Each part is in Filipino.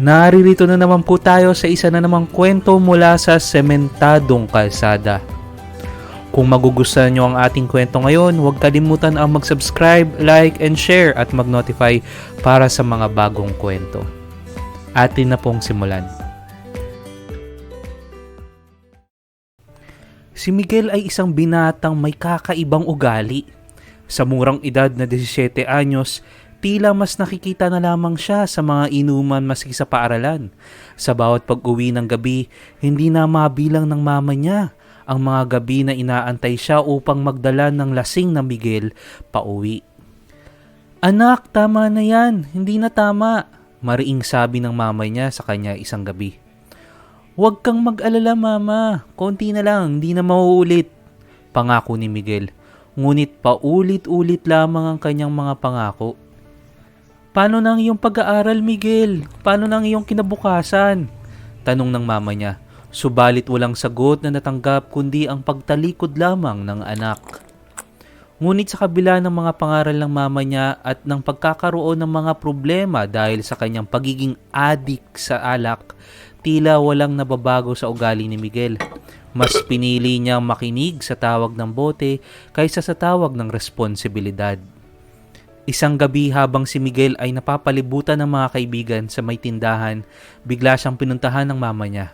Naririto na naman po tayo sa isa na namang kwento mula sa sementadong kalsada. Kung magugustuhan nyo ang ating kwento ngayon, huwag kalimutan ang mag-subscribe, like, and share at mag-notify para sa mga bagong kwento. Atin na pong simulan. Si Miguel ay isang binatang may kakaibang ugali. Sa murang edad na 17 anyos, tila mas nakikita na lamang siya sa mga inuman maski sa paaralan. Sa bawat pag-uwi ng gabi, hindi na mabilang ng mama niya ang mga gabi na inaantay siya upang magdala ng lasing na Miguel pauwi. Anak, tama na yan. Hindi na tama. Mariing sabi ng mama niya sa kanya isang gabi. Huwag kang mag-alala mama, konti na lang, hindi na mauulit. Pangako ni Miguel. Ngunit paulit-ulit lamang ang kanyang mga pangako. Paano nang iyong pag-aaral Miguel? Paano nang iyong kinabukasan? Tanong ng mama niya. Subalit walang sagot na natanggap kundi ang pagtalikod lamang ng anak. Ngunit sa kabila ng mga pangaral ng mama niya at ng pagkakaroon ng mga problema dahil sa kanyang pagiging adik sa alak, tila walang nababago sa ugali ni Miguel. Mas pinili niyang makinig sa tawag ng bote kaysa sa tawag ng responsibilidad. Isang gabi habang si Miguel ay napapalibutan ng mga kaibigan sa may tindahan, bigla siyang pinuntahan ng mama niya.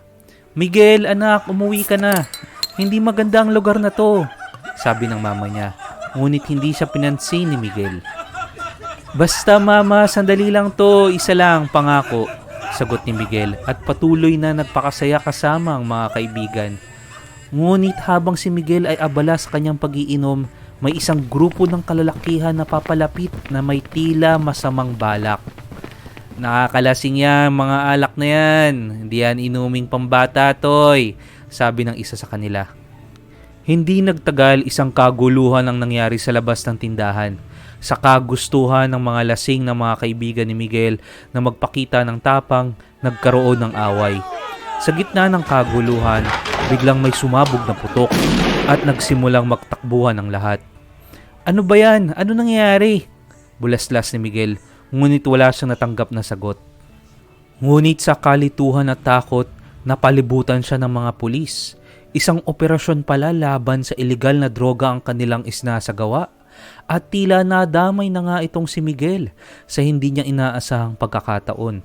Miguel, anak, umuwi ka na. Hindi maganda ang lugar na to, sabi ng mama niya. Ngunit hindi siya pinansin ni Miguel. Basta mama, sandali lang to, isa lang, pangako, sagot ni Miguel at patuloy na nagpakasaya kasama ang mga kaibigan. Ngunit habang si Miguel ay abala sa kanyang pagiinom, may isang grupo ng kalalakihan na papalapit na may tila masamang balak. Nakakalasing yan, mga alak na yan. Hindi yan inuming pambata, toy, sabi ng isa sa kanila. Hindi nagtagal isang kaguluhan ang nangyari sa labas ng tindahan. Sa kagustuhan ng mga lasing na mga kaibigan ni Miguel na magpakita ng tapang, nagkaroon ng away. Sa gitna ng kaguluhan, biglang may sumabog na putok at nagsimulang magtakbuhan ang lahat. Ano ba yan? Ano nangyayari? Bulaslas ni Miguel, ngunit wala siyang natanggap na sagot. Ngunit sa kalituhan at takot, napalibutan siya ng mga pulis. Isang operasyon pala laban sa ilegal na droga ang kanilang isnasagawa. At tila nadamay na nga itong si Miguel sa hindi niya inaasahang pagkakataon.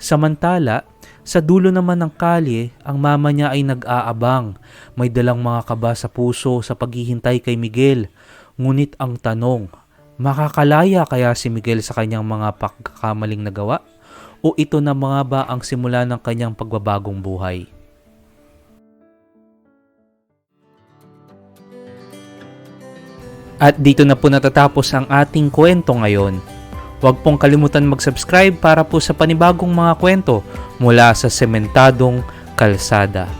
Samantala, sa dulo naman ng kalye, ang mama niya ay nag-aabang. May dalang mga kaba sa puso sa paghihintay kay Miguel. Ngunit ang tanong, makakalaya kaya si Miguel sa kanyang mga pagkakamaling nagawa? O ito na mga ba ang simula ng kanyang pagbabagong buhay? At dito na po natatapos ang ating kwento ngayon. Huwag pong kalimutan mag-subscribe para po sa panibagong mga kwento mula sa sementadong kalsada.